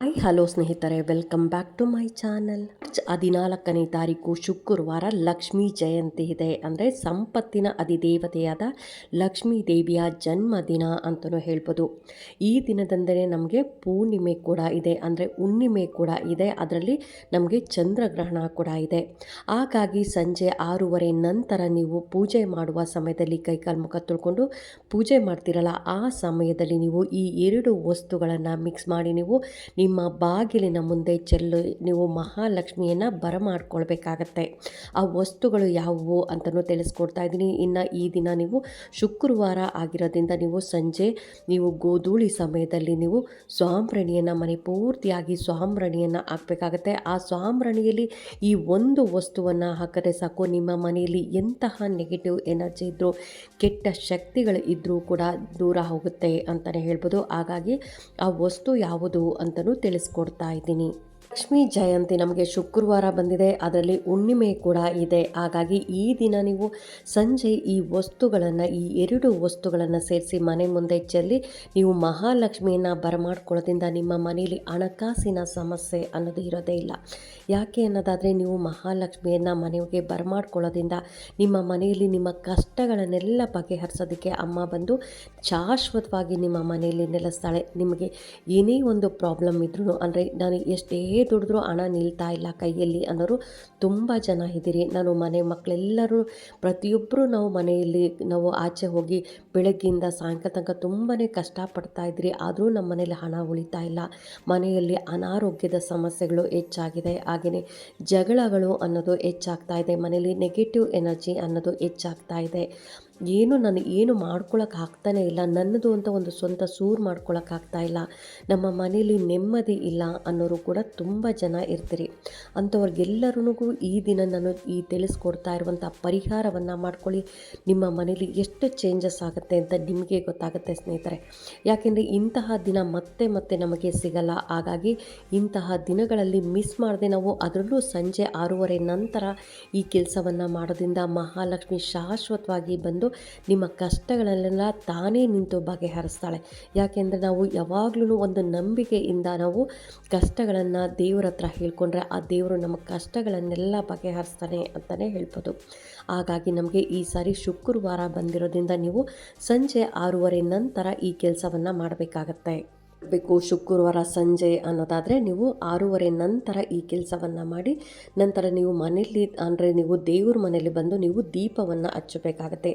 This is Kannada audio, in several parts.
ಐ ಹಲೋ ಸ್ನೇಹಿತರೆ. Welcome back to my channel ಹದಿನಾಲ್ಕನೇ ತಾರೀಕು ಶುಕ್ರವಾರ ಲಕ್ಷ್ಮೀ ಜಯಂತಿ ಇದೆ. ಅಂದರೆ ಸಂಪತ್ತಿನ ಅಧಿದೇವತೆಯಾದ ಲಕ್ಷ್ಮೀ ದೇವಿಯ ಜನ್ಮದಿನ ಅಂತಲೂ ಹೇಳ್ಬೋದು. ಈ ದಿನದಂದರೆ ನಮಗೆ ಪೂರ್ಣಿಮೆ ಕೂಡ ಇದೆ. ಅಂದರೆ ಹುಣ್ಣಿಮೆ ಕೂಡ ಇದೆ. ಅದರಲ್ಲಿ ನಮಗೆ ಚಂದ್ರಗ್ರಹಣ ಕೂಡ ಇದೆ. ಹಾಗಾಗಿ ಸಂಜೆ ಆರೂವರೆ ನಂತರ ನೀವು ಪೂಜೆ ಮಾಡುವ ಸಮಯದಲ್ಲಿ ಕೈಕಾಲು ಮುಖ ತುಳ್ಕೊಂಡು ಪೂಜೆ ಮಾಡ್ತಿರಲ್ಲ, ಆ ಸಮಯದಲ್ಲಿ ನೀವು ಈ ಎರಡು ವಸ್ತುಗಳನ್ನು ಮಿಕ್ಸ್ ಮಾಡಿ ನೀವು ನಿಮ್ಮ ಬಾಗಿಲಿನ ಮುಂದೆ ಚೆಲ್ಲು, ನೀವು ಮಹಾಲಕ್ಷ್ಮಿಯನ್ನು ಬರಮಾಡ್ಕೊಳ್ಬೇಕಾಗತ್ತೆ. ಆ ವಸ್ತುಗಳು ಯಾವುವು ಅಂತಲೂ ತಿಳಿಸ್ಕೊಡ್ತಾ ಇದ್ದೀನಿ. ಇನ್ನು ಈ ದಿನ ನೀವು ಶುಕ್ರವಾರ ಆಗಿರೋದ್ರಿಂದ ನೀವು ಸಂಜೆ ನೀವು ಗೋಧೂಳಿ ಸಮಯದಲ್ಲಿ ನೀವು ಸ್ವಾಮ್ರಣಿಯನ್ನು, ಮನೆ ಪೂರ್ತಿಯಾಗಿ ಸ್ವಾಮ್ರಣಿಯನ್ನು ಹಾಕಬೇಕಾಗತ್ತೆ. ಆ ಸ್ವಾಮ್ರಣಿಯಲ್ಲಿ ಈ ಒಂದು ವಸ್ತುವನ್ನು ಹಾಕದೆ ಸಾಕು. ನಿಮ್ಮ ಮನೆಯಲ್ಲಿ ಎಂತಹ ನೆಗೆಟಿವ್ ಎನರ್ಜಿ ಇದ್ದರೂ ಕೆಟ್ಟ ಶಕ್ತಿಗಳು ಇದ್ದರೂ ಕೂಡ ದೂರ ಹೋಗುತ್ತೆ ಅಂತಲೇ ಹೇಳ್ಬೋದು. ಹಾಗಾಗಿ ಆ ವಸ್ತು ಯಾವುದು ಅಂತಲೂ ತಿಳಿಸ್ಕೊಡ್ತಾ ಇದ್ದೀನಿ. ಲಕ್ಷ್ಮೀ ಜಯಂತಿ ನಮಗೆ ಶುಕ್ರವಾರ ಬಂದಿದೆ. ಅದರಲ್ಲಿ ಹುಣ್ಣಿಮೆ ಕೂಡ ಇದೆ. ಹಾಗಾಗಿ ಈ ದಿನ ನೀವು ಸಂಜೆ ಈ ವಸ್ತುಗಳನ್ನು, ಈ ಎರಡು ವಸ್ತುಗಳನ್ನು ಸೇರಿಸಿ ಮನೆ ಮುಂದೆ ಚೆಲ್ಲಿ ನೀವು ಮಹಾಲಕ್ಷ್ಮಿಯನ್ನು ಬರಮಾಡ್ಕೊಳ್ಳೋದ್ರಿಂದ ನಿಮ್ಮ ಮನೆಯಲ್ಲಿ ಹಣಕಾಸಿನ ಸಮಸ್ಯೆ ಅನ್ನೋದು ಇರೋದೇ ಇಲ್ಲ. ಯಾಕೆ ಅನ್ನೋದಾದರೆ ನೀವು ಮಹಾಲಕ್ಷ್ಮಿಯನ್ನು ಮನೆಗೆ ಬರಮಾಡ್ಕೊಳ್ಳೋದ್ರಿಂದ ನಿಮ್ಮ ಮನೆಯಲ್ಲಿ ನಿಮ್ಮ ಕಷ್ಟಗಳನ್ನೆಲ್ಲ ಬಗೆಹರಿಸೋದಕ್ಕೆ ಅಮ್ಮ ಬಂದು ಶಾಶ್ವತವಾಗಿ ನಿಮ್ಮ ಮನೆಯಲ್ಲಿ ನೆಲೆಸ್ತಾಳೆ. ನಿಮಗೆ ಏನೇ ಒಂದು ಪ್ರಾಬ್ಲಮ್ ಇದ್ರೂ ಅಂದರೆ ನಾನು ಎಷ್ಟೇ ದುಡಿದ್ರೂ ಹಣ ನಿಲ್ತಾ ಇಲ್ಲ ಕೈಯಲ್ಲಿ ಅನ್ನೋರು ತುಂಬ ಜನ ಇದ್ದೀರಿ. ನಾನು ಮನೆ ಮಕ್ಕಳೆಲ್ಲರೂ ಪ್ರತಿಯೊಬ್ಬರು ನಾವು ಮನೆಯಲ್ಲಿ ನಾವು ಆಚೆ ಹೋಗಿ ಬೆಳಗ್ಗೆಯಿಂದ ಸಾಯಂಕಾಲ ತನಕ ತುಂಬಾ ಕಷ್ಟಪಡ್ತಾ ಇದ್ರಿ ಆದರೂ ನಮ್ಮ ಮನೇಲಿ ಹಣ ಉಳಿತಾ ಇಲ್ಲ. ಮನೆಯಲ್ಲಿ ಅನಾರೋಗ್ಯದ ಸಮಸ್ಯೆಗಳು ಹೆಚ್ಚಾಗಿದೆ. ಹಾಗೆಯೇ ಜಗಳಗಳು ಅನ್ನೋದು ಹೆಚ್ಚಾಗ್ತಾ ಇದೆ. ಮನೆಯಲ್ಲಿ ನೆಗೆಟಿವ್ ಎನರ್ಜಿ ಅನ್ನೋದು ಹೆಚ್ಚಾಗ್ತಾ ಇದೆ. ಏನು ನಾನು ಏನು ಮಾಡ್ಕೊಳಕ್ಕೆ ಆಗ್ತಾನೇ ಇಲ್ಲ, ನನ್ನದು ಅಂತ ಒಂದು ಸ್ವಂತ ಸೂರು ಮಾಡ್ಕೊಳಕ್ಕೆ ಆಗ್ತಾ ಇಲ್ಲ, ನಮ್ಮ ಮನೇಲಿ ನೆಮ್ಮದಿ ಇಲ್ಲ ಅನ್ನೋರು ಕೂಡ ತುಂಬ ಜನ ಇರ್ತೀರಿ. ಅಂಥವ್ರಿಗೆಲ್ಲರಿಗೂ ಈ ದಿನ ನಾನು ಈ ತಿಳಿಸ್ಕೊಡ್ತಾ ಇರುವಂಥ ಪರಿಹಾರವನ್ನು ಮಾಡ್ಕೊಳ್ಳಿ. ನಿಮ್ಮ ಮನೇಲಿ ಎಷ್ಟು ಚೇಂಜಸ್ ಆಗುತ್ತೆ ಅಂತ ನಿಮಗೆ ಗೊತ್ತಾಗುತ್ತೆ ಸ್ನೇಹಿತರೆ. ಯಾಕೆಂದರೆ ಇಂತಹ ದಿನ ಮತ್ತೆ ಮತ್ತೆ ನಮಗೆ ಸಿಗಲ್ಲ. ಹಾಗಾಗಿ ಇಂತಹ ದಿನಗಳಲ್ಲಿ ಮಿಸ್ ಮಾಡದೆ ನಾವು ಅದರಲ್ಲೂ ಸಂಜೆ ಆರೂವರೆ ನಂತರ ಈ ಕೆಲಸವನ್ನು ಮಾಡೋದ್ರಿಂದ ಮಹಾಲಕ್ಷ್ಮಿ ಶಾಶ್ವತವಾಗಿ ಬಂದು ನಿಮ್ಮ ಕಷ್ಟಗಳನ್ನೆಲ್ಲ ತಾನೇ ನಿಂತು ಬಗೆಹರಿಸ್ತಾಳೆ ಯಾಕೆಂದರೆ ನಾವು ಯಾವಾಗಲೂ ಒಂದು ನಂಬಿಕೆಯಿಂದ ನಾವು ಕಷ್ಟಗಳನ್ನು ದೇವ್ರ ಹತ್ರ ಹೇಳ್ಕೊಂಡ್ರೆ ಆ ದೇವರು ನಮ್ಮ ಕಷ್ಟಗಳನ್ನೆಲ್ಲ ಬಗೆಹರಿಸ್ತಾನೆ ಅಂತಲೇ ಹೇಳ್ಬೋದು. ಹಾಗಾಗಿ ನಮಗೆ ಈ ಸಾರಿ ಶುಕ್ರವಾರ ಬಂದಿರೋದ್ರಿಂದ ನೀವು ಸಂಜೆ ಆರೂವರೆ ನಂತರ ಈ ಕೆಲಸವನ್ನು ಮಾಡಬೇಕಾಗತ್ತೆ. ಬೇಕು ಶುಕ್ರವಾರ ಸಂಜೆ ಅನ್ನೋದಾದರೆ ನೀವು ಆರೂವರೆ ನಂತರ ಈ ಕೆಲಸವನ್ನು ಮಾಡಿ, ನಂತರ ನೀವು ಮನೆಯಲ್ಲಿ, ಅಂದರೆ ನೀವು ದೇವ್ರ ಮನೆಯಲ್ಲಿ ಬಂದು ನೀವು ದೀಪವನ್ನು ಹಚ್ಚಬೇಕಾಗತ್ತೆ.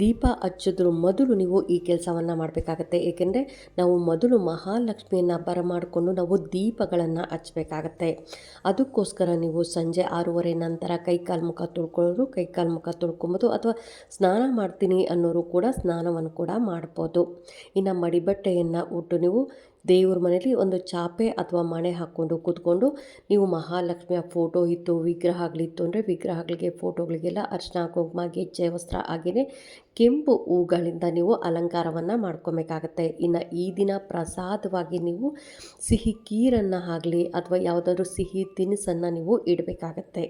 ದೀಪ ಹಚ್ಚಿದ್ರ ಮೊದಲು ನೀವು ಈ ಕೆಲಸವನ್ನು ಮಾಡಬೇಕಾಗತ್ತೆ. ಏಕೆಂದರೆ ನಾವು ಮೊದಲು ಮಹಾಲಕ್ಷ್ಮಿಯನ್ನು ಬರಮಾಡಿಕೊಂಡು ನಾವು ದೀಪಗಳನ್ನು ಹಚ್ಚಬೇಕಾಗತ್ತೆ ಅದಕ್ಕೋಸ್ಕರ ನೀವು ಸಂಜೆ ಆರೂವರೆ ನಂತರ ಕೈಕಾಲು ಮುಖ ತೊಳ್ಕೊಳ್ಳೋರು ಕೈಕಾಲು ಮುಖ ತೊಳ್ಕೊಬೋದು, ಅಥವಾ ಸ್ನಾನ ಮಾಡ್ತೀನಿ ಅನ್ನೋರು ಕೂಡ ಸ್ನಾನವನ್ನು ಕೂಡ ಮಾಡ್ಬೋದು. ಇನ್ನು ಮಡಿಬಟ್ಟೆಯನ್ನು ಉಟ್ಟು ನೀವು ದೇವ್ರ ಮನೇಲಿ ಒಂದು ಚಾಪೆ ಅಥವಾ ಮಣೆ ಹಾಕ್ಕೊಂಡು ಕೂತ್ಕೊಂಡು ನೀವು ಮಹಾಲಕ್ಷ್ಮಿಯ ಫೋಟೋ ಇತ್ತು, ವಿಗ್ರಹಗಳಿತ್ತು ಅಂದರೆ ವಿಗ್ರಹಗಳಿಗೆ, ಫೋಟೋಗಳಿಗೆಲ್ಲ ಅರ್ಶನ ಕುಂಕುಮ, ಗೆಜ್ಜೆ, ವಸ್ತ್ರ ಹಾಗೆಯೇ ಕೆಂಪು ಹೂಗಳಿಂದ ನೀವು ಅಲಂಕಾರವನ್ನು ಮಾಡ್ಕೊಬೇಕಾಗತ್ತೆ. ಇನ್ನು ಈ ದಿನ ಪ್ರಸಾದವಾಗಿ ನೀವು ಸಿಹಿ ಕೀರನ್ನು ಆಗಲಿ ಅಥವಾ ಯಾವುದಾದ್ರೂ ಸಿಹಿ ತಿನಿಸನ್ನು ನೀವು ಇಡಬೇಕಾಗತ್ತೆ.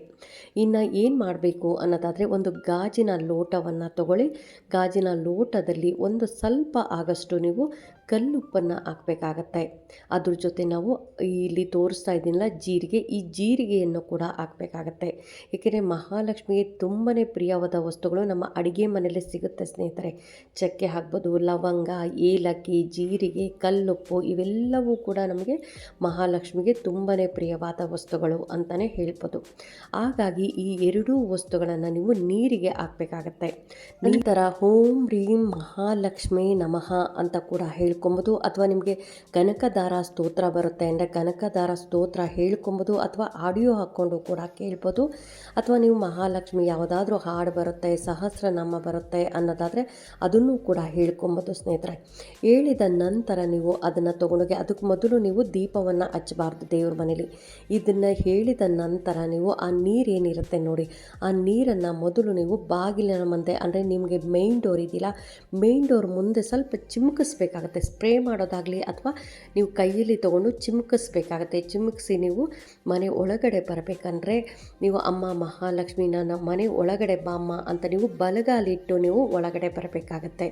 ಇನ್ನು ಏನು ಮಾಡಬೇಕು ಅನ್ನೋದಾದರೆ ಒಂದು ಗಾಜಿನ ಲೋಟವನ್ನು ತಗೊಳ್ಳಿ. ಗಾಜಿನ ಲೋಟದಲ್ಲಿ ಒಂದು ಸ್ವಲ್ಪ ಆಗಷ್ಟು ನೀವು ಕಲ್ಲುಪ್ಪನ್ನು ಹಾಕ್ಬೇಕಾಗತ್ತೆ. ಅದ್ರ ಜೊತೆ ನಾವು ಇಲ್ಲಿ ತೋರಿಸ್ತಾ ಇದ್ದೀನಲ್ಲ ಜೀರಿಗೆ. ಈ ಜೀರಿಗೆಯನ್ನು ಕೂಡ ಹಾಕಬೇಕಾಗತ್ತೆ. ಏಕೆಂದರೆ ಮಹಾಲಕ್ಷ್ಮಿಗೆ ತುಂಬಾ ಪ್ರಿಯವಾದ ವಸ್ತುಗಳು ನಮ್ಮ ಅಡುಗೆ ಮನೆಯಲ್ಲೇ ಸಿಗುತ್ತೆ ಸ್ನೇಹಿತರೆ. ಚಕ್ಕೆ ಹಾಕ್ಬೋದು ಲವಂಗ ಏಲಕ್ಕಿ ಜೀರಿಗೆ ಕಲ್ಲುಪ್ಪು ಇವೆಲ್ಲವೂ ಕೂಡ ನಮಗೆ ಮಹಾಲಕ್ಷ್ಮಿಗೆ ತುಂಬಾ ಪ್ರಿಯವಾದ ವಸ್ತುಗಳು ಅಂತಲೇ ಹೇಳ್ಬೋದು. ಹಾಗಾಗಿ ಈ ಎರಡೂ ವಸ್ತುಗಳನ್ನು ನೀವು ನೀರಿಗೆ ಹಾಕಬೇಕಾಗತ್ತೆ. ನಂತರ ಓಂ ರೀಂ ಮಹಾಲಕ್ಷ್ಮಿ ನಮಃ ಅಂತ ಕೂಡ ಹೇಳ್ಕೊಬೋದು ಅಥವಾ ನಿಮಗೆ ಕನಕದಾರ ಸ್ತೋತ್ರ ಬರುತ್ತೆ ಅಂದರೆ ಕನಕದಾರ ಸ್ತೋತ್ರ ಹೇಳ್ಕೊಬೋದು ಅಥವಾ ಆಡಿಯೋ ಹಾಕ್ಕೊಂಡು ಕೂಡ ಕೇಳ್ಬೋದು. ಅಥವಾ ನೀವು ಮಹಾಲಕ್ಷ್ಮಿ ಯಾವುದಾದ್ರೂ ಹಾಡು ಬರುತ್ತೆ, ಸಹಸ್ರನಾಮ ಬರುತ್ತೆ ಅನ್ನೋದಾದರೆ ಅದನ್ನು ಕೂಡ ಹೇಳ್ಕೊಂಬೋದು ಸ್ನೇಹಿತರೆ. ಹೇಳಿದ ನಂತರ ನೀವು ಅದನ್ನು ತೊಗೊಂಡೋಗಿ ಅದಕ್ಕೆ ಮೊದಲು ನೀವು ದೀಪವನ್ನು ಹಚ್ಚಬಾರ್ದು ದೇವ್ರ ಮನೇಲಿ. ಇದನ್ನು ಹೇಳಿದ ನಂತರ ನೀವು ಆ ನೀರೇನಿರುತ್ತೆ ನೋಡಿ, ಆ ನೀರನ್ನು ಮೊದಲು ನೀವು ಬಾಗಿಲಿನ ಮುಂದೆ ಅಂದರೆ ನಿಮಗೆ ಮೇನ್ ಡೋರ್ ಇದೆಯಲ್ಲ ಮೇನ್ ಡೋರ್ ಮುಂದೆ ಸ್ವಲ್ಪ ಚಿಮುಕಿಸ್ಬೇಕಾಗತ್ತೆ. ಸ್ಪ್ರೇ ಮಾಡೋದಾಗಲಿ ಅಥವಾ ನೀವು ಕೈಯಲ್ಲಿ ತೊಗೊಂಡು ಚಿಮ್ಕಿಸ್ಬೇಕಾಗತ್ತೆ. ಚಿಮುಕಿಸಿ ನೀವು ಮನೆ ಒಳಗಡೆ ಬರಬೇಕಂದ್ರೆ ನೀವು ಅಮ್ಮ, ಮಹಾಲಕ್ಷ್ಮಿ, ನನ್ನ ಮನೆ ಒಳಗಡೆ ಬಾಮ್ಮ ಅಂತ ನೀವು ಬಲಗಾಲಿಟ್ಟು ನೀವು ಒಳಗಡೆ ಬರಬೇಕಾಗತ್ತೆ.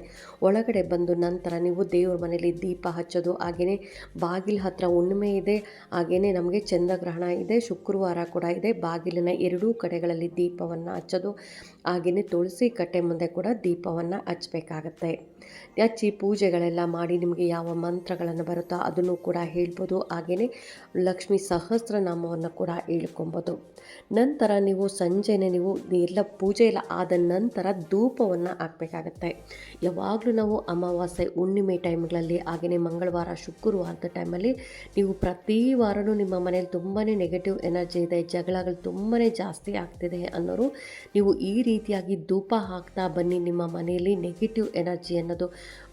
ಒಳಗಡೆ ಬಂದು ನಂತರ ನೀವು ದೇವ್ರ ಮನೆಯಲ್ಲಿ ದೀಪ ಹಚ್ಚೋದು ಹಾಗೆಯೇ ಬಾಗಿಲ ಹತ್ರ ಹುಣ್ಣಿಮೆ ಇದೆ ಹಾಗೆಯೇ ನಮಗೆ ಚಂದ್ರಗ್ರಹಣ ಇದೆ, ಶುಕ್ರವಾರ ಕೂಡ ಇದೆ, ಬಾಗಿಲಿನ ಎರಡೂ ಕಡೆಗಳಲ್ಲಿ ದೀಪವನ್ನು ಹಚ್ಚೋದು ಹಾಗೆಯೇ ತುಳಸಿ ಕಟ್ಟೆ ಮುಂದೆ ಕೂಡ ದೀಪವನ್ನು ಹಚ್ಚಬೇಕಾಗತ್ತೆ. ಹಚ್ಚಿ ಪೂಜೆಗಳೆಲ್ಲ ಮಾಡಿ ನಿಮಗೆ ಯಾವ ಮಂತ್ರಗಳನ್ನು ಬರುತ್ತೋ ಅದನ್ನು ಕೂಡ ಹೇಳ್ಬೋದು. ಹಾಗೆಯೇ ಲಕ್ಷ್ಮಿ ಸಹಸ್ರನಾಮವನ್ನು ಕೂಡ ಹೇಳ್ಕೊಬೋದು. ನಂತರ ನೀವು ಸಂಜೆನೆ ನೀವು ಎಲ್ಲ ಪೂಜೆ ಎಲ್ಲ ಆದ ನಂತರ ಧೂಪವನ್ನು ಹಾಕಬೇಕಾಗತ್ತೆ. ಯಾವಾಗಲೂ ನಾವು ಅಮಾವಾಸ್ಯೆ, ಹುಣ್ಣಿಮೆ ಟೈಮ್ಗಳಲ್ಲಿ ಹಾಗೆಯೇ ಮಂಗಳವಾರ, ಶುಕ್ರವಾರದ ಟೈಮಲ್ಲಿ ನೀವು ಪ್ರತಿ ವಾರವೂ ನಿಮ್ಮ ಮನೇಲಿ ತುಂಬಾ ನೆಗೆಟಿವ್ ಎನರ್ಜಿ ಇದೆ, ಜಗಳಗಳು ತುಂಬಾ ಜಾಸ್ತಿ ಆಗ್ತಿದೆ ಅನ್ನೋರು ನೀವು ಈ ರೀತಿಯಾಗಿ ಧೂಪ ಹಾಕ್ತಾ ಬನ್ನಿ. ನಿಮ್ಮ ಮನೆಯಲ್ಲಿ ನೆಗೆಟಿವ್ ಎನರ್ಜಿ ಅನ್ನೋದು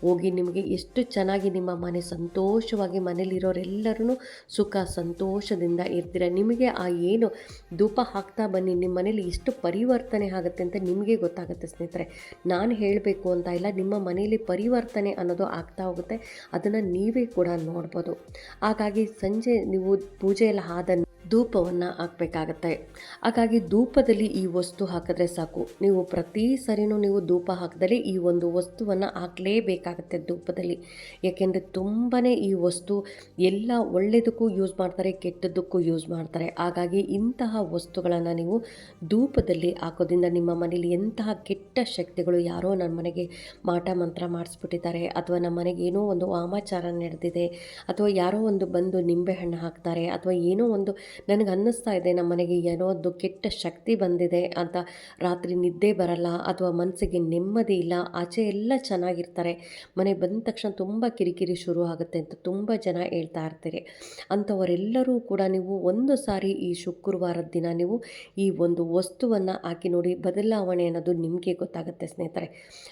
ಹೋಗಿ ನಿಮಗೆ ಎಷ್ಟು ಚೆನ್ನಾಗಿ ನಿಮ್ಮ ಮನೆ ಸಂತೋಷವಾಗಿ ಮನೇಲಿರೋರೆಲ್ಲರೂ ಸುಖ, ಸಂತೋಷದಿಂದ ಇರ್ತೀರ. ನಿಮಗೆ ಆ ಏನು ಧೂಪ ಹಾಕ್ತಾ ಬನ್ನಿ, ನಿಮ್ಮ ಮನೇಲಿ ಎಷ್ಟು ಪರಿವರ್ತನೆ ಆಗುತ್ತೆ ಅಂತ ನಿಮಗೆ ಗೊತ್ತಾಗುತ್ತೆ ಸ್ನೇಹಿತರೆ. ನಾನು ಹೇಳಬೇಕು ಅಂತ ಇಲ್ಲ, ನಿಮ್ಮ ಮನೆಯಲ್ಲಿ ಪರಿವರ್ತನೆ ಅನ್ನೋದು ಆಗ್ತಾ ಹೋಗುತ್ತೆ. ಅದನ್ನು ನೀವೇ ಕೂಡ ನೋಡ್ಬೋದು. ಹಾಗಾಗಿ ಸಂಜೆ ನೀವು ಪೂಜೆ ಎಲ್ಲ ಆದ ಧೂಪವನ್ನು ಹಾಕಬೇಕಾಗತ್ತೆ. ಹಾಗಾಗಿ ಧೂಪದಲ್ಲಿ ಈ ವಸ್ತು ಹಾಕಿದ್ರೆ ಸಾಕು. ನೀವು ಪ್ರತಿ ಸರಿನೂ ನೀವು ಧೂಪ ಹಾಕಿದಲ್ಲಿ ಈ ಒಂದು ವಸ್ತುವನ್ನು ಹಾಕಲೇಬೇಕಾಗತ್ತೆ ಧೂಪದಲ್ಲಿ. ಯಾಕೆಂದರೆ ತುಂಬಾ ಈ ವಸ್ತು ಎಲ್ಲ ಒಳ್ಳೆಯದಕ್ಕೂ ಯೂಸ್ ಮಾಡ್ತಾರೆ, ಕೆಟ್ಟದ್ದಕ್ಕೂ ಯೂಸ್ ಮಾಡ್ತಾರೆ. ಹಾಗಾಗಿ ಇಂತಹ ವಸ್ತುಗಳನ್ನು ನೀವು ಧೂಪದಲ್ಲಿ ಹಾಕೋದ್ರಿಂದ ನಿಮ್ಮ ಮನೇಲಿ ಎಂತಹ ಕೆಟ್ಟ ಶಕ್ತಿಗಳು ಯಾರೋ ನನ್ನ ಮನೆಗೆ ಮಾಟ ಮಂತ್ರ ಮಾಡಿಸ್ಬಿಟ್ಟಿದ್ದಾರೆ, ಅಥವಾ ನಮ್ಮ ಮನೆಗೆ ಏನೋ ಒಂದು ವಾಮಾಚಾರ ನಡೆದಿದೆ, ಅಥವಾ ಯಾರೋ ಒಂದು ಬಂದು ನಿಂಬೆಹಣ್ಣು ಹಾಕ್ತಾರೆ, ಅಥವಾ ಏನೋ ಒಂದು ನನಗೆ ಅನ್ನಿಸ್ತಾ ಇದೆ ನಮ್ಮ ಮನೆಗೆ ಏನೋ ಒಂದು ಕೆಟ್ಟ ಶಕ್ತಿ ಬಂದಿದೆ ಅಂತ. ರಾತ್ರಿ ನಿದ್ದೆ ಬರಲ್ಲ ಅಥವಾ ಮನಸ್ಸಿಗೆ ನೆಮ್ಮದಿ ಇಲ್ಲ. ಆಚೆ ಎಲ್ಲ ಚೆನ್ನಾಗಿರ್ತಾರೆ. ಮನೆ ಬಂದ ತಕ್ಷಣ ತುಂಬ ಕಿರಿಕಿರಿ ಶುರು ಆಗುತ್ತೆ ಅಂತ ತುಂಬ ಜನ ಹೇಳ್ತಾ ಇರ್ತೀರಿ. ಅಂಥವರೆಲ್ಲರೂ ಕೂಡ ನೀವು ಒಂದು ಸಾರಿ ಈ ಶುಕ್ರವಾರದ ದಿನ ನೀವು ಈ ಒಂದು ವಸ್ತುವನ್ನು ಹಾಕಿ ನೋಡಿ ಬದಲಾವಣೆ ಅನ್ನೋದು ನಿಮಗೆ ಗೊತ್ತಾಗುತ್ತೆ ಸ್ನೇಹಿತರೆ.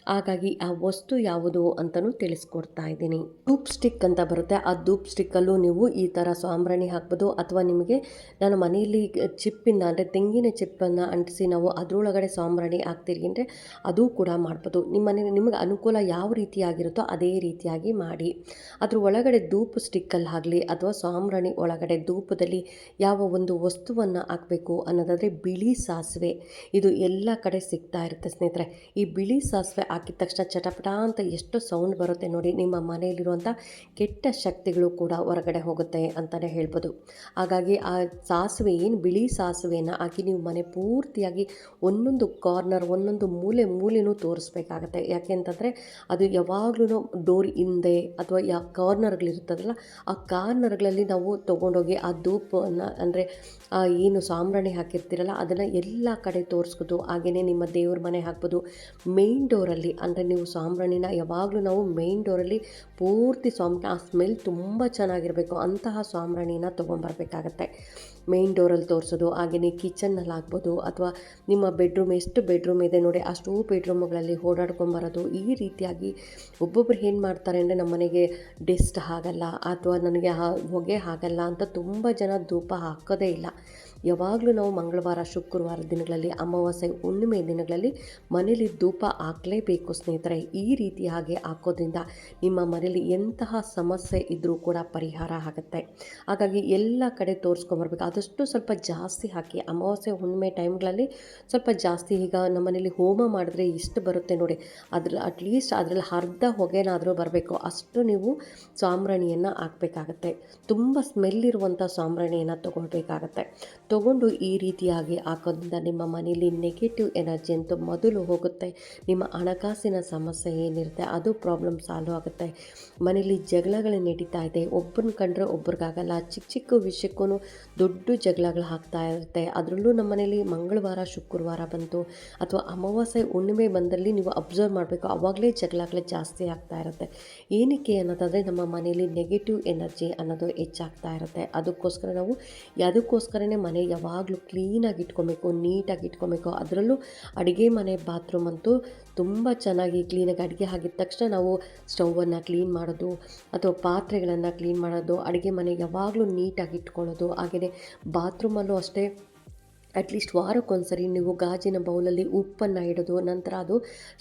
ಹಾಗಾಗಿ ಆ ವಸ್ತು ಯಾವುದು ಅಂತಲೂ ತಿಳಿಸ್ಕೊಡ್ತಾ ಇದ್ದೀನಿ. ಧೂಪ್ ಸ್ಟಿಕ್ ಅಂತ ಬರುತ್ತೆ. ಆ ಧೂಪ್ ಸ್ಟಿಕ್ಕಲ್ಲೂ ನೀವು ಈ ಥರ ಸಾಂಬ್ರಾಣಿ ಹಾಕ್ಬೋದು ಅಥವಾ ನಿಮಗೆ ನಾನು ಮನೆಯಲ್ಲಿ ಚಿಪ್ಪಿಂದ, ಅಂದರೆ ತೆಂಗಿನ ಚಿಪ್ಪನ್ನು ಅಂಟಿಸಿ ನಾವು ಅದರೊಳಗಡೆ ಸಾಂಬ್ರಾಣಿ ಹಾಕ್ತೀರಿ ಅಂದರೆ ಅದು ಕೂಡ ಮಾಡ್ಬೋದು. ನಿಮ್ಮ ಮನೇಲಿ ನಿಮಗೆ ಅನುಕೂಲ ಯಾವ ರೀತಿಯಾಗಿರುತ್ತೋ ಅದೇ ರೀತಿಯಾಗಿ ಮಾಡಿ. ಅದ್ರ ಒಳಗಡೆ ಧೂಪು ಸ್ಟಿಕ್ಕಲ್ಲಿ ಆಗಲಿ ಅಥವಾ ಸಾಂಬ್ರಾಣಿ ಒಳಗಡೆ ಧೂಪದಲ್ಲಿ ಯಾವ ಒಂದು ವಸ್ತುವನ್ನು ಹಾಕಬೇಕು ಅನ್ನೋದಾದರೆ ಬಿಳಿ ಸಾಸಿವೆ. ಇದು ಎಲ್ಲ ಕಡೆ ಸಿಗ್ತಾ ಇರುತ್ತೆ ಸ್ನೇಹಿತರೆ. ಈ ಬಿಳಿ ಸಾಸಿವೆ ಹಾಕಿದ ತಕ್ಷಣ ಚಟಪಟ ಅಂತ ಎಷ್ಟು ಸೌಂಡ್ ಬರುತ್ತೆ ನೋಡಿ ನಿಮ್ಮ ಮನೆಯಲ್ಲಿರುವಂಥ ಕೆಟ್ಟ ಶಕ್ತಿಗಳು ಕೂಡ ಹೊರಗಡೆ ಹೋಗುತ್ತೆ ಅಂತಲೇ ಹೇಳ್ಬೋದು. ಹಾಗಾಗಿ ಆ ಸಾಸಿವೆ ಏನು? ಬಿಳಿ ಸಾಸಿವೆನ ಹಾಕಿ ನೀವು ಮನೆ ಪೂರ್ತಿಯಾಗಿ ಒಂದೊಂದು ಕಾರ್ನರ್ ಒಂದೊಂದು ಮೂಲೆ ಮೂಲೆನೂ ತೋರಿಸ್ಬೇಕಾಗತ್ತೆ. ಯಾಕೆ ಅಂತಂದರೆ ಅದು ಯಾವಾಗಲೂ ಡೋರ್ ಹಿಂದೆ ಅಥವಾ ಯಾವ ಕಾರ್ನರ್ಗಳಿರ್ತದಲ್ಲ ಆ ಕಾರ್ನರ್ಗಳಲ್ಲಿ ನಾವು ತೊಗೊಂಡೋಗಿ ಆ ಧೂಪವನ್ನು ಅಂದರೆ ಏನು ಸಾಂಬ್ರಾಣಿ ಹಾಕಿರ್ತೀರಲ್ಲ, ಅದನ್ನು ಎಲ್ಲ ಕಡೆ ತೋರಿಸ್ಬೋದು. ಹಾಗೆಯೇ ನಿಮ್ಮ ದೇವ್ರ ಮನೆ ಹಾಕ್ಬೋದು. ಮೇನ್ ಡೋರಲ್ಲಿ ಅಂದರೆ ನೀವು ಸಾಂಬ್ರಾಣಿನ ಯಾವಾಗಲೂ ನಾವು ಮೇನ್ ಡೋರಲ್ಲಿ ಪೂರ್ತಿ ಸಾಂಬ್ರಾಣಿ ಆ ಸ್ಮೆಲ್ ತುಂಬ ಚೆನ್ನಾಗಿರಬೇಕು. ಅಂತಹ ಸಾಂಬ್ರಾಣಿನ ತೊಗೊಂಬರ್ಬೇಕಾಗತ್ತೆ ಮೇಯ್ನ್ ಡೋರಲ್ಲಿ ತೋರಿಸೋದು ಹಾಗೆಯೇ ಕಿಚನ್ನಲ್ಲಿ ಆಗ್ಬೋದು ಅಥವಾ ನಿಮ್ಮ ಬೆಡ್ರೂಮ್ ಎಷ್ಟು ಬೆಡ್ರೂಮ್ ಇದೆ ನೋಡಿ, ಅಷ್ಟು ಬೆಡ್ರೂಮ್ಗಳಲ್ಲಿ ಓಡಾಡ್ಕೊಂಬರೋದು ಈ ರೀತಿಯಾಗಿ ಒಬ್ಬೊಬ್ರು ಏನು ಮಾಡ್ತಾರೆ ಅಂದರೆ ನಮ್ಮ ಮನೆಗೆ ಡೆಸ್ಟ್ ಆಗಲ್ಲ ಅಥವಾ ನನಗೆ ಹೊಗೆ ಆಗಲ್ಲ ಅಂತ ತುಂಬ ಜನ ಧೂಪ ಹಾಕೋದೇ ಇಲ್ಲ. ಯಾವಾಗಲೂ ನಾವು ಮಂಗಳವಾರ, ಶುಕ್ರವಾರ ದಿನಗಳಲ್ಲಿ, ಅಮಾವಾಸ್ಯೆ, ಹುಣ್ಣಿಮೆ ದಿನಗಳಲ್ಲಿ ಮನೇಲಿ ಧೂಪ ಹಾಕಲೇಬೇಕು ಸ್ನೇಹಿತರೆ. ಈ ರೀತಿಯಾಗಿ ಹಾಕೋದ್ರಿಂದ ನಿಮ್ಮ ಮನೇಲಿ ಎಂತಹ ಸಮಸ್ಯೆ ಇದ್ದರೂ ಕೂಡ ಪರಿಹಾರ ಆಗುತ್ತೆ. ಹಾಗಾಗಿ ಎಲ್ಲ ಕಡೆ ತೋರಿಸ್ಕೊಂಬರ್ಬೇಕು ಆದಷ್ಟು ಸ್ವಲ್ಪ ಜಾಸ್ತಿ ಹಾಕಿ, ಅಮಾವಾಸ್ಯೆ, ಹುಣ್ಣಿಮೆ ಟೈಮ್ಗಳಲ್ಲಿ ಸ್ವಲ್ಪ ಜಾಸ್ತಿ ಈಗ ನಮ್ಮ ಮನೇಲಿ ಹೋಮ ಮಾಡಿದ್ರೆ ಇಷ್ಟು ಬರುತ್ತೆ ನೋಡಿ. ಅದ್ರಲ್ಲಿ ಅಟ್ಲೀಸ್ಟ್ ಅದರಲ್ಲಿ ಅರ್ಧ ಹೊಗೆನಾದರೂ ಬರಬೇಕು. ಅಷ್ಟು ನೀವು ಸಾಂಬ್ರಾಣಿಯನ್ನು ಹಾಕಬೇಕಾಗತ್ತೆ. ತುಂಬ ಸ್ಮೆಲ್ ಇರುವಂಥ ಸಾಂಬ್ರಾಣಿಯನ್ನು ತೊಗೊಳ್ಬೇಕಾಗತ್ತೆ. ತೊಗೊಂಡು ಈ ರೀತಿಯಾಗಿ ಹಾಕೋದ್ರಿಂದ ನಿಮ್ಮ ಮನೆಯಲ್ಲಿ ನೆಗೆಟಿವ್ ಎನರ್ಜಿ ಅಂತೂ ಮೊದಲು ಹೋಗುತ್ತೆ. ನಿಮ್ಮ ಹಣಕಾಸಿನ ಸಮಸ್ಯೆ ಏನಿರುತ್ತೆ, ಅದು ಪ್ರಾಬ್ಲಮ್ ಸಾಲ್ವ್ ಆಗುತ್ತೆ. ಮನೇಲಿ ಜಗಳಗಳು ನಡೀತಾ ಇದೆ. ಒಬ್ಬರನ್ನ ಕಂಡ್ರೆ ಒಬ್ರಿಗಾಗಲ್ಲ. ಚಿಕ್ಕ ಚಿಕ್ಕ ವಿಷಯಕ್ಕೂ ದೊಡ್ಡ ಜಗಳಗಳು ಹಾಕ್ತಾ ಇರುತ್ತೆ. ಅದರಲ್ಲೂ ನಮ್ಮ ಮನೇಲಿ ಮಂಗಳವಾರ, ಶುಕ್ರವಾರ ಬಂತು. ಅಥವಾ ಅಮಾವಾಸ್ಯೆ, ಹುಣ್ಣಿಮೆ ಬಂದಲ್ಲಿ ನೀವು ಅಬ್ಸರ್ವ್ ಮಾಡಬೇಕು. ಅವಾಗಲೇ ಜಗಳಗಳು ಜಾಸ್ತಿ ಆಗ್ತಾ ಇರುತ್ತೆ. ಏನಕ್ಕೆ ಅನ್ನೋದಾದರೆ ನಮ್ಮ ಮನೆಯಲ್ಲಿ ನೆಗೆಟಿವ್ ಎನರ್ಜಿ ಅನ್ನೋದು ಹೆಚ್ಚಾಗ್ತಾ ಇರುತ್ತೆ. ಅದಕ್ಕೋಸ್ಕರ ನಾವು, ಯಾವುದಕ್ಕೋಸ್ಕರನೇ ಮನೆ ಯಾವಾಗಲೂ ಕ್ಲೀನಾಗಿ ಇಟ್ಕೊಬೇಕು, ನೀಟಾಗಿ ಇಟ್ಕೊಬೇಕು. ಅದರಲ್ಲೂ ಅಡುಗೆ ಮನೆ ಬಾತ್ರೂಮ್ ಅಂತೂ ತುಂಬ ಚೆನ್ನಾಗಿ ಕ್ಲೀನಾಗಿ ಅಡುಗೆ ಆಗಿದ ತಕ್ಷಣ ನಾವು ಸ್ಟೌವನ್ನು ಕ್ಲೀನ್ ಮಾಡೋದು ಅಥವಾ ಪಾತ್ರೆಗಳನ್ನು ಕ್ಲೀನ್ ಮಾಡೋದು, ಅಡುಗೆ ಮನೆ ಯಾವಾಗಲೂ ನೀಟಾಗಿ ಇಟ್ಕೊಳ್ಳೋದು. ಹಾಗೆಯೇ ಬಾತ್ರೂಮಲ್ಲೂ ಅಷ್ಟೇ ಅಟ್ಲೀಸ್ಟ್ ವಾರಕ್ಕೊಂದ್ಸರಿ ನೀವು ಗಾಜಿನ ಬೌಲಲ್ಲಿ ಉಪ್ಪನ್ನು ಇಡೋದು, ನಂತರ ಅದು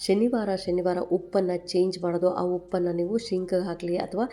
ಶನಿವಾರ ಶನಿವಾರ ಉಪ್ಪನ್ನು ಚೇಂಜ್ ಮಾಡೋದು, ಆ ಉಪ್ಪನ್ನು ನೀವು ಶಿಂಕ್ಗೆ ಹಾಕಲಿ ಅಥವಾ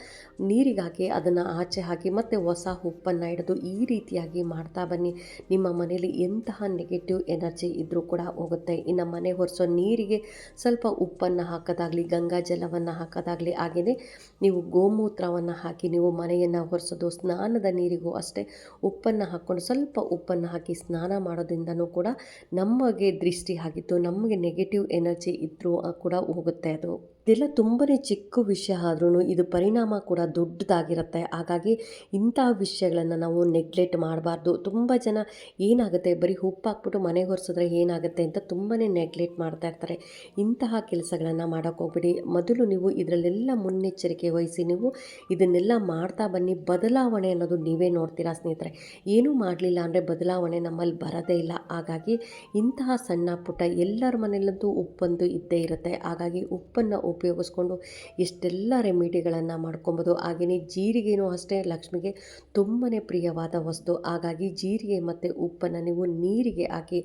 ನೀರಿಗೆ ಹಾಕಿ ಅದನ್ನು ಆಚೆ ಹಾಕಿ ಮತ್ತೆ ಹೊಸ ಉಪ್ಪನ್ನು ಇಡೋದು ಈ ರೀತಿಯಾಗಿ ಮಾಡ್ತಾ ಬನ್ನಿ. ನಿಮ್ಮ ಮನೆಯಲ್ಲಿ ಎಂತಹ ನೆಗೆಟಿವ್ ಎನರ್ಜಿ ಇದ್ದರೂ ಕೂಡ ಹೋಗುತ್ತೆ. ಇನ್ನು ಮನೆ ಹೊರಿಸೋ ನೀರಿಗೆ ಸ್ವಲ್ಪ ಉಪ್ಪನ್ನು ಹಾಕೋದಾಗಲಿ, ಗಂಗಾ ಜಲವನ್ನು ಹಾಕೋದಾಗಲಿ ಹಾಗೆಯೇ ನೀವು ಗೋಮೂತ್ರವನ್ನು ಹಾಕಿ ನೀವು ಮನೆಯನ್ನು ಹೊರಿಸೋದು ಸ್ನಾನದ ನೀರಿಗೂ ಅಷ್ಟೇ ಉಪ್ಪನ್ನು ಹಾಕ್ಕೊಂಡು ಸ್ವಲ್ಪ ಉಪ್ಪನ್ನು ಹಾಕಿ ಸ್ನಾನ ಮಾಡೋದ್ರಿಂದನೂ ಕೂಡ ನಮಗೆ ದೃಷ್ಟಿ ಆಗಿತ್ತು ನಮಗೆ ನೆಗೆಟಿವ್ ಎನರ್ಜಿ ಇದ್ದರೂ ಕೂಡ ಹೋಗುತ್ತೆ ಅದು. ಇದೆಲ್ಲ ತುಂಬಾ ಚಿಕ್ಕ ವಿಷಯ ಆದ್ರೂ ಇದು ಪರಿಣಾಮ ಕೂಡ ದೊಡ್ಡದಾಗಿರುತ್ತೆ. ಹಾಗಾಗಿ ಇಂಥ ವಿಷಯಗಳನ್ನು ನಾವು ನೆಗ್ಲೆಕ್ಟ್ ಮಾಡಬಾರ್ದು. ತುಂಬ ಜನ ಏನಾಗುತ್ತೆ? ಬರೀ ಉಪ್ಪಾಕ್ಬಿಟ್ಟು ಮನೆ ಹೊರಿಸಿದ್ರೆ ಏನಾಗುತ್ತೆ ಅಂತ ತುಂಬಾ ನೆಗ್ಲೆಕ್ಟ್ ಮಾಡ್ತಾ ಇರ್ತಾರೆ. ಇಂತಹ ಕೆಲಸಗಳನ್ನು ಮಾಡೋಕ್ಕೆ ಹೋಗ್ಬಿಡಿ. ಮೊದಲು ನೀವು ಇದರಲ್ಲೆಲ್ಲ ಮುನ್ನೆಚ್ಚರಿಕೆ ವಹಿಸಿ ನೀವು ಇದನ್ನೆಲ್ಲ ಮಾಡ್ತಾ ಬನ್ನಿ. ಬದಲಾವಣೆ ಅನ್ನೋದು ನೀವೇ ನೋಡ್ತೀರಾ ಸ್ನೇಹಿತರೆ? ಏನೂ ಮಾಡಲಿಲ್ಲ ಅಂದರೆ ಬದಲಾವಣೆ ನಮ್ಮಲ್ಲಿ ಬರೋದೇ ಇಲ್ಲ. ಹಾಗಾಗಿ ಇಂತಹ ಸಣ್ಣ ಪುಟ್ಟ ಎಲ್ಲರ ಮನೆಯಲ್ಲಂತೂ ಉಪ್ಪಂದು ಇದ್ದೇ ಇರುತ್ತೆ. ಹಾಗಾಗಿ ಉಪ್ಪನ್ನು ಉಪಯೋಗಿಸ್ಕೊಂಡು ಎಷ್ಟೆಲ್ಲ ರೆಮಿಡಿಗಳನ್ನು ಮಾಡ್ಕೊಬೋದು. ಹಾಗೆಯೇ ಜೀರಿಗೆನೂ ಅಷ್ಟೇ ಲಕ್ಷ್ಮಿಗೆ ತುಂಬಾ ಪ್ರಿಯವಾದ ವಸ್ತು. ಹಾಗಾಗಿ ಜೀರಿಗೆ ಮತ್ತು ಉಪ್ಪನ್ನು ನೀವು ನೀರಿಗೆ ಹಾಕಿ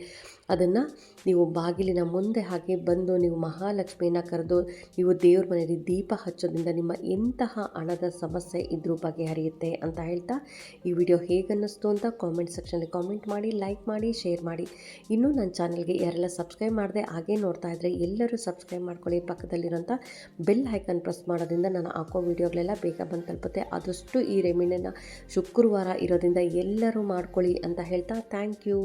ಅದನ್ನು ನೀವು ಬಾಗಿಲಿನ ಮುಂದೆ ಹಾಗೆ ಬಂದು ನೀವು ಮಹಾಲಕ್ಷ್ಮಿಯನ್ನು ಕರೆದು ನೀವು ದೇವ್ರ ಮನೆಯಲ್ಲಿ ದೀಪ ಹಚ್ಚೋದ್ರಿಂದ ನಿಮ್ಮ ಎಂತಹ ಹಣದ ಸಮಸ್ಯೆ ಇದ್ರೂ ಬಗೆಹರಿಯುತ್ತೆ ಅಂತ ಹೇಳ್ತಾ ಈ ವಿಡಿಯೋ ಹೇಗನ್ನಿಸ್ತು ಅಂತ ಕಾಮೆಂಟ್ ಸೆಕ್ಷನಲ್ಲಿ ಕಾಮೆಂಟ್ ಮಾಡಿ ಲೈಕ್ ಮಾಡಿ ಶೇರ್ ಮಾಡಿ. ಇನ್ನೂ ನನ್ನ ಚಾನಲ್ಗೆ ಯಾರೆಲ್ಲ ಸಬ್ಸ್ಕ್ರೈಬ್ ಮಾಡಿದೆ ಹಾಗೆ ನೋಡ್ತಾ ಇದ್ದರೆ ಎಲ್ಲರೂ ಸಬ್ಸ್ಕ್ರೈಬ್ ಮಾಡ್ಕೊಳ್ಳಿ. ಪಕ್ಕದಲ್ಲಿರೋಂಥ ಬೆಲ್ ಐಕನ್ ಪ್ರೆಸ್ ಮಾಡೋದ್ರಿಂದ ನಾನು ಹಾಕೋ ವೀಡಿಯೋಗಳೆಲ್ಲ ಬೇಗ ಬಂದು ತಲುಪುತ್ತೆ. ಆದಷ್ಟು ಈ ರೆಮಿಡಿನ ಶುಕ್ರವಾರ ಇರೋದ್ರಿಂದ ಎಲ್ಲರೂ ಮಾಡ್ಕೊಳ್ಳಿ ಅಂತ ಹೇಳ್ತಾ. Thank you